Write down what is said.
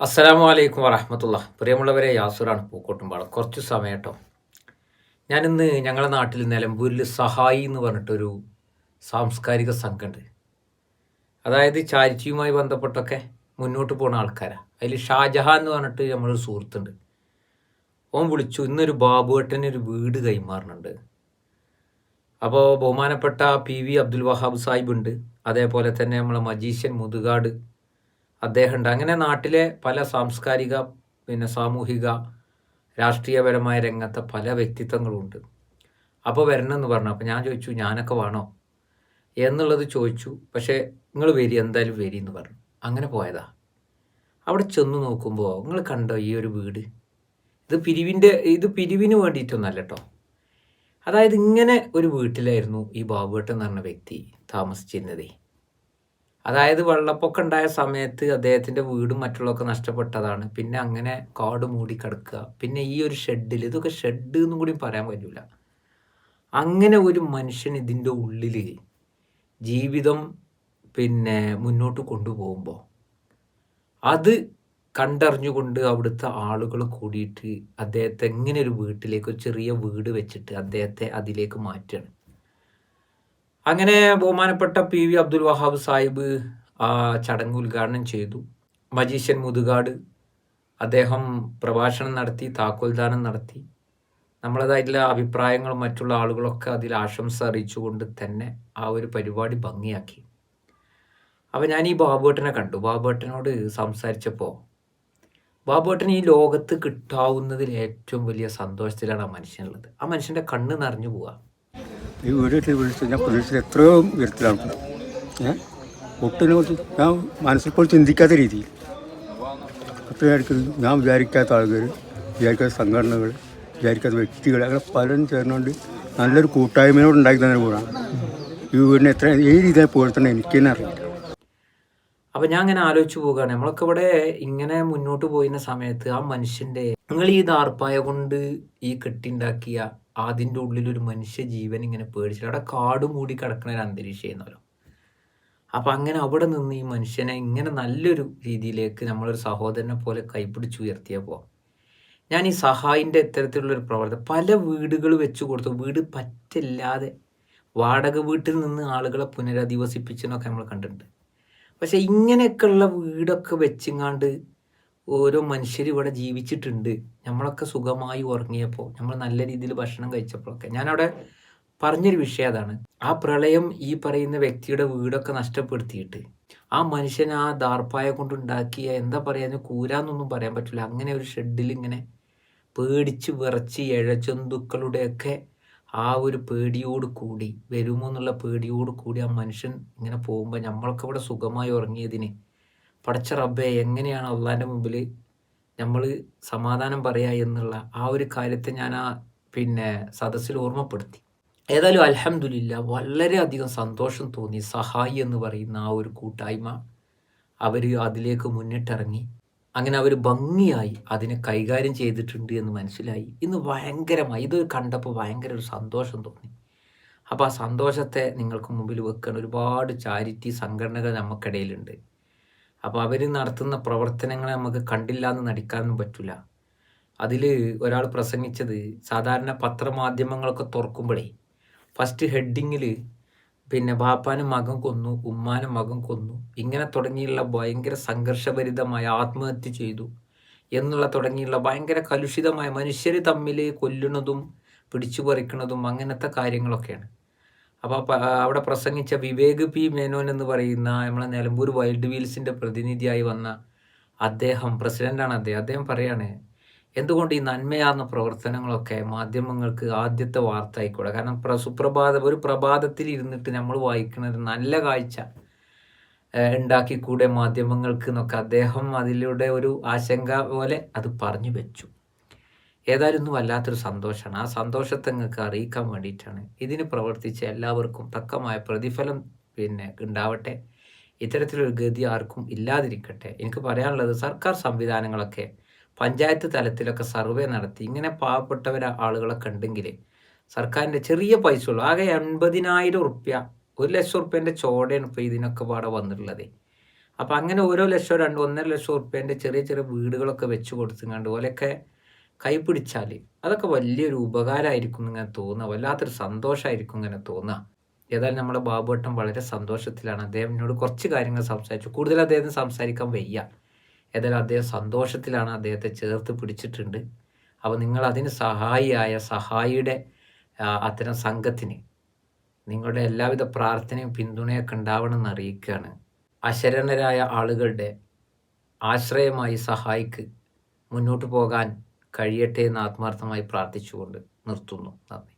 അസ്സലാമു അലൈക്കും വറഹമത്തുള്ള പ്രിയമുള്ളവരെ യാസുറാണ് പൂക്കോട്ടുംപാടം. കുറച്ച് സമയട്ടോ. ഞാനിന്ന് ഞങ്ങളുടെ നാട്ടിൽ നിലമ്പൂരിൽ സഹായി എന്ന് പറഞ്ഞിട്ടൊരു സാംസ്കാരിക സംഘമുണ്ട് അതായത് ചാരിറ്റിയുമായി ബന്ധപ്പെട്ടൊക്കെ മുന്നോട്ട് പോണ ആൾക്കാരാണ് അതിൽ ഷാജഹാൻ എന്ന് പറഞ്ഞിട്ട് നമ്മളൊരു സുഹൃത്തുണ്ട്. ഓൻ വിളിച്ചു ഇന്നൊരു ബാബുവേട്ടന് ഒരു വീട് കൈമാറുന്നുണ്ട് അപ്പോൾ ബഹുമാനപ്പെട്ട പി വി അബ്ദുൽ വഹാബ് സാഹിബ് ഉണ്ട്. അതേപോലെ തന്നെ നമ്മളെ മജീഷ്യൻ മുതുകാട് അദ്ദേഹം ഉണ്ട് അങ്ങനെ നാട്ടിലെ പല സാംസ്കാരിക പിന്നെ സാമൂഹിക രാഷ്ട്രീയപരമായ രംഗത്തെ പല വ്യക്തിത്വങ്ങളുണ്ട്. അപ്പോൾ വരണമെന്ന് പറഞ്ഞു? അപ്പോൾ ഞാൻ ചോദിച്ചു ഞാനൊക്കെ വേണോ? എന്നുള്ളത് ചോദിച്ചു. പക്ഷേ നിങ്ങൾ വരി എന്തായാലും വരി എന്ന് പറഞ്ഞു. അങ്ങനെ പോയതാ. അവിടെ ചെന്ന് നോക്കുമ്പോൾ നിങ്ങൾ കണ്ടോ ഈ ഒരു വീട്? ഇത് പിരിവിന്റെ ഇത് പിരിവിന് വേണ്ടിയിട്ടൊന്നല്ല കേട്ടോ അതായത് ഇങ്ങനെ ഒരു വീട്ടിലായിരുന്നു ഈ ബാബുവേട്ടൻ എന്ന് പറഞ്ഞ വ്യക്തി താമസിച്ചിരുന്നതേ. അതായത് വെള്ളപ്പൊക്കം ഉണ്ടായ സമയത്ത് അദ്ദേഹത്തിന്റെ വീടും മറ്റുള്ളതൊക്കെ നഷ്ടപ്പെട്ടതാണ്. പിന്നെ അങ്ങനെ കാട് മൂടി കിടക്കുക. പിന്നെ ഈ ഒരു ഷെഡിൽ ഇതൊക്കെ ഷെഡ് എന്നും കൂടി പറയാൻ പറ്റില്ല അങ്ങനെ ഒരു മനുഷ്യൻ ഇതിന്റെ ഉള്ളിൽ ജീവിതം പിന്നെ മുന്നോട്ട് കൊണ്ടുപോകുമ്പോൾ അത് കണ്ടറിഞ്ഞുകൊണ്ട് അവിടുത്തെ ആളുകൾ കൂടിയിട്ട് അദ്ദേഹത്തെ എങ്ങനെ ഒരു വീട്ടിലേക്ക് ചെറിയ വീട് വെച്ചിട്ട് അദ്ദേഹത്തെ അതിലേക്ക് മാറ്റുകയാണ്. അങ്ങനെ ബഹുമാനപ്പെട്ട പി വി അബ്ദുൽ വഹാബ് സാഹിബ് ആ ചടങ്ങ് ഉദ്ഘാടനം ചെയ്തു. മജീഷ്യൻ മുതുകാട് അദ്ദേഹം പ്രഭാഷണം നടത്തി താക്കോൽദാനം നടത്തി. നമ്മളതായിട്ടുള്ള അഭിപ്രായങ്ങളും മറ്റുള്ള ആളുകളൊക്കെ അതിൽ ആശംസ അറിയിച്ചുകൊണ്ട് തന്നെ ആ ഒരു പരിപാടി ഭംഗിയാക്കി. അപ്പോൾ ഞാൻ ഈ ബാബുവേട്ടനെ കണ്ടു. ബാബുവേട്ടനോട് സംസാരിച്ചപ്പോൾ ബാബുവേട്ടൻ ഈ ലോകത്ത് കിട്ടാവുന്നതിൽ ഏറ്റവും വലിയ സന്തോഷത്തിലാണ് ആ മനുഷ്യനുള്ളത്. ആ മനുഷ്യന്റെ കണ്ണ് നിറഞ്ഞു പോവുക ഈ വീട്ടിൽ വിളിച്ച് ഞാൻ പ്രതീക്ഷിച്ചത് എത്രയോ ഉയരത്തിലാണ്. ഏ? ഒട്ടിനെ കുറിച്ച് ഞാൻ മനസ്സിൽ പോലും ചിന്തിക്കാത്ത രീതിയിൽ. അത്രയും അടുക്കുന്നത് ഞാൻ വിചാരിക്കാത്ത ആളുകൾ വിചാരിക്കാത്ത സംഘടനകൾ വിചാരിക്കാത്ത വ്യക്തികൾ അങ്ങനെ പലരും ചേർന്നുകൊണ്ട് നല്ലൊരു കൂട്ടായ്മയോട് ഉണ്ടാക്കി തന്നെ കൂടാണ് ഈ വീടിനെ എത്ര ഏത് രീതിയിൽ പോകണം എനിക്ക് തന്നെ അറിയില്ല. അപ്പം ഞാൻ അങ്ങനെ ആലോചിച്ചു പോവുകയാണ്. നമ്മളൊക്കെ ഇവിടെ ഇങ്ങനെ മുന്നോട്ട് പോയിരുന്ന സമയത്ത് ആ മനുഷ്യന്റെ നിങ്ങൾ ഈ ദാർപ്പായ കൊണ്ട് ഈ കെട്ടിണ്ടാക്കിയ അതിന്റെ ഉള്ളിൽ ഒരു മനുഷ്യ ജീവൻ ഇങ്ങനെ പേടിച്ചിട്ട് അവിടെ കാട് മൂടി കിടക്കുന്ന ഒരു അന്തരീക്ഷമായിരുന്നല്ലോ. അപ്പം അങ്ങനെ അവിടെ നിന്ന് ഈ മനുഷ്യനെ ഇങ്ങനെ നല്ലൊരു രീതിയിലേക്ക് നമ്മളൊരു സഹോദരനെ പോലെ കൈപിടിച്ചുയർത്തിയപ്പോൾ ഞാൻ ഈ സഹായിന്റെ ഇത്തരത്തിലുള്ളൊരു പ്രവർത്തനം പല വീടുകൾ വെച്ചു കൊടുത്തു. വീട് പറ്റില്ലാതെ വാടക വീട്ടിൽ നിന്ന് ആളുകളെ പുനരധിവസിപ്പിച്ചെന്നൊക്കെ നമ്മൾ കണ്ടിട്ടുണ്ട്. പക്ഷെ ഇങ്ങനെയൊക്കെയുള്ള വീടൊക്കെ വെച്ചിങ്ങാണ്ട് ഓരോ മനുഷ്യർ ഇവിടെ ജീവിച്ചിട്ടുണ്ട്. നമ്മളൊക്കെ സുഖമായി ഉറങ്ങിയപ്പോൾ നമ്മൾ നല്ല രീതിയിൽ ഭക്ഷണം കഴിച്ചപ്പോഴൊക്കെ. ഞാനവിടെ പറഞ്ഞൊരു വിഷയം അതാണ്. ആ പ്രളയം ഈ പറയുന്ന വ്യക്തിയുടെ വീടൊക്കെ നഷ്ടപ്പെടുത്തിയിട്ട് ആ മനുഷ്യൻ ആ ദാർപ്പായ കൊണ്ടുണ്ടാക്കിയ എന്താ പറയുക കൂരാന്നൊന്നും പറയാൻ പറ്റില്ല. അങ്ങനെ ഒരു ഷെഡിൽ ഇങ്ങനെ പേടിച്ച് വിറച്ച് ഇഴജന്തുക്കളുടെയൊക്കെ ആ ഒരു പേടിയോട് കൂടി വരുമോ എന്നുള്ള പേടിയോട് കൂടി ആ മനുഷ്യൻ ഇങ്ങനെ പോകുമ്പോൾ നമ്മളൊക്കെ ഇവിടെ സുഖമായി ഉറങ്ങിയതിന് പടച്ച റബ്ബെ എങ്ങനെയാണ് അള്ളാന്റെ മുമ്പിൽ നമ്മൾ സമാധാനം പറയുക എന്നുള്ള ആ ഒരു കാര്യത്തെ ഞാൻ ആ പിന്നെ സദസ്സിൽ ഓർമ്മപ്പെടുത്തി. ഏതായാലും അലഹമില്ല വളരെയധികം സന്തോഷം തോന്നി സഹായി എന്ന് പറയുന്ന ആ ഒരു കൂട്ടായ്മ അവർ അതിലേക്ക് മുന്നിട്ടിറങ്ങി. അങ്ങനെ അവർ ഭംഗിയായി അതിനെ കൈകാര്യം ചെയ്തിട്ടുണ്ട് എന്ന് മനസ്സിലായി. ഇന്ന് ഭയങ്കരമായി ഇത് കണ്ടപ്പോൾ ഭയങ്കര ഒരു സന്തോഷം തോന്നി. അപ്പോൾ ആ സന്തോഷത്തെ നിങ്ങൾക്ക് മുമ്പിൽ വെക്കാൻ ഒരുപാട് ചാരിറ്റി സംഘടനകൾ നമുക്കിടയിലുണ്ട് അപ്പോൾ അവർ നടത്തുന്ന പ്രവർത്തനങ്ങളെ നമുക്ക് കണ്ടില്ല എന്ന് നടിക്കാനൊന്നും പറ്റില്ല അതിൽ ഒരാൾ പ്രസംഗിച്ചത് സാധാരണ പത്രമാധ്യമങ്ങളൊക്കെ തുറക്കുമ്പോഴേ ഫസ്റ്റ് ഹെഡിങ്ങിൽ പിന്നെ ബാപ്പാനും മകൻ കൊന്നു ഉമ്മാനും മകൻ കൊന്നു ഇങ്ങനെ തുടങ്ങിയുള്ള ഭയങ്കര സംഘർഷഭരിതമായ ആത്മഹത്യ ചെയ്തു എന്നുള്ള തുടങ്ങിയുള്ള ഭയങ്കര കലുഷിതമായ മനുഷ്യർ തമ്മിൽ കൊല്ലുന്നതും പിടിച്ചു പറിക്കുന്നതും അങ്ങനത്തെ കാര്യങ്ങളൊക്കെയാണ്. അപ്പോൾ അവിടെ പ്രസംഗിച്ച വിവേക് പി മേനോൻ എന്ന് പറയുന്ന നമ്മളെ നിലമ്പൂർ വൈൽഡ് വീൽസിന്റെ പ്രതിനിധിയായി വന്ന അദ്ദേഹം പ്രസിഡന്റാണ് അദ്ദേഹം. അദ്ദേഹം പറയാണ് എന്തുകൊണ്ട് ഈ നന്മയാർന്ന പ്രവർത്തനങ്ങളൊക്കെ മാധ്യമങ്ങൾക്ക് ആദ്യത്തെ വാർത്ത ആയിക്കൂടെ? കാരണം പ്ര സുപ്രഭാത ഒരു പ്രഭാതത്തിൽ ഇരുന്നിട്ട് നമ്മൾ വായിക്കുന്നത് നല്ല കാഴ്ച ഉണ്ടാക്കിക്കൂടെ മാധ്യമങ്ങൾക്ക് എന്നൊക്കെ അദ്ദേഹം അതിലൂടെ ഒരു ആശങ്ക പോലെ അത് പറഞ്ഞു വെച്ചു. ഏതായാലും വല്ലാത്തൊരു സന്തോഷമാണ്. ആ സന്തോഷത്തെ നിങ്ങൾക്ക് അറിയിക്കാൻ വേണ്ടിയിട്ടാണ് ഇതിന് പ്രവർത്തിച്ച എല്ലാവർക്കും തക്കമായ പ്രതിഫലം പിന്നെ ഉണ്ടാവട്ടെ. ഇത്തരത്തിലൊരു ഗതി ആർക്കും ഇല്ലാതിരിക്കട്ടെ. എനിക്ക് പറയാനുള്ളത് സർക്കാർ സംവിധാനങ്ങളൊക്കെ പഞ്ചായത്ത് തലത്തിലൊക്കെ സർവേ നടത്തി ഇങ്ങനെ പാവപ്പെട്ടവര ആളുകളൊക്കെ ഉണ്ടെങ്കിൽ സർക്കാരിന്റെ ചെറിയ പൈസ ഉള്ളു ആകെ എൺപതിനായിരം ഉറുപ്യ ഒരു ലക്ഷം ഉറുപ്പ്യന്റെ ചോടയാണ് ഇപ്പോൾ ഇതിനൊക്കെ പാടെ വന്നിട്ടുള്ളത്. അപ്പം അങ്ങനെ ഓരോ ലക്ഷം രണ്ട് ഒന്നര ലക്ഷം ഉറുപ്പ്യന്റെ ചെറിയ ചെറിയ വീടുകളൊക്കെ വെച്ച് കൊടുത്തുങ്ങാണ്ട് ഓലൊക്കെ കൈപിടിച്ചാൽ അതൊക്കെ വലിയൊരു ഉപകാരമായിരിക്കും ഇങ്ങനെ തോന്നുക വല്ലാത്തൊരു സന്തോഷമായിരിക്കും ഇങ്ങനെ തോന്നുക ഏതായാലും നമ്മുടെ ബാബുവട്ടം വളരെ സന്തോഷത്തിലാണ്. അദ്ദേഹം എന്നോട് കുറച്ച് കാര്യങ്ങൾ സംസാരിച്ചു. കൂടുതൽ അദ്ദേഹത്തിന് സംസാരിക്കാൻ വയ്യ. ഏതായാലും അദ്ദേഹം സന്തോഷത്തിലാണ് അദ്ദേഹത്തെ ചേർത്ത് പിടിച്ചിട്ടുണ്ട്. അപ്പോൾ നിങ്ങൾ അതിന് സഹായിയായ സഹായിയുടെ അത്തരം സംഘത്തിന് നിങ്ങളുടെ എല്ലാവിധ പ്രാർത്ഥനയും പിന്തുണയൊക്കെ ഉണ്ടാവണമെന്ന് അറിയിക്കുകയാണ്. അശരണരായ ആളുകളുടെ ആശ്രയമായി സഹായിക്ക് മുന്നോട്ട് പോകാൻ കഴിയട്ടെ എന്ന് ആത്മാർത്ഥമായി പ്രാർത്ഥിച്ചുകൊണ്ട് നിർത്തുന്നു. നന്ദി.